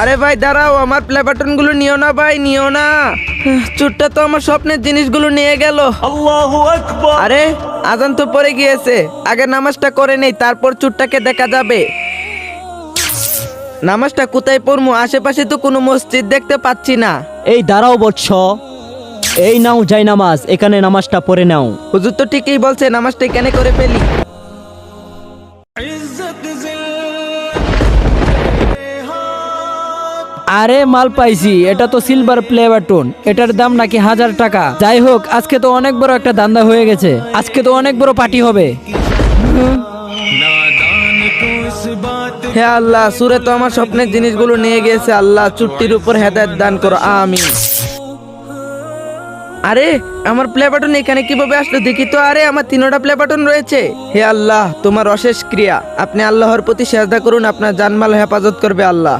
আরে ভাই দাঁড়াও আমার প্লে বাটনগুলো নিও না ভাই নিও না। চুরটা তো আমার স্বপ্নের জিনিসগুলো নিয়ে গেল। আরে আজান তো পড়ে গিয়েছে। আগে নামাজটা করে নেই তারপর চুরটাকে দেখা যাবে। নামাজটা কোথায় পড়ব আশেপাশে তো কোনো মসজিদ দেখতে পাচ্ছি না। এই দাঁড়াও বৎস। এই নাও যাই নামাজ এখানে নামাজটা পড়ে নাও। হুজুর তো ঠিকই বলছে নামাজটা এখানে করে ফেলি। আরে মাল পাইছি, এটা তো সিলভার প্লে বাটন এটার দাম নাকি হাজার টাকা। যাই হোক, আজকে তো অনেক বড় একটা দান্দা হয়ে গেছে, আজকে তো অনেক বড় পার্টি হবে। হে আল্লাহ, সুরে তো আমার স্বপ্নের জিনিসগুলো নিয়ে গেছে আল্লাহ, চুট্টির উপর হেদায়ত দান করো আমি আরে, আমার প্লে বাটন এখানে কীভাবে আসলো দেখি তো, আরে, আমার তিনোটা প্লে বাটন রয়েছে। হে আল্লাহ, তোমার অশেষ ক্রিয়া, আপনি আল্লাহর প্রতি সেজদা করুন, আপনার জানমাল হেফাজত করবে আল্লাহ।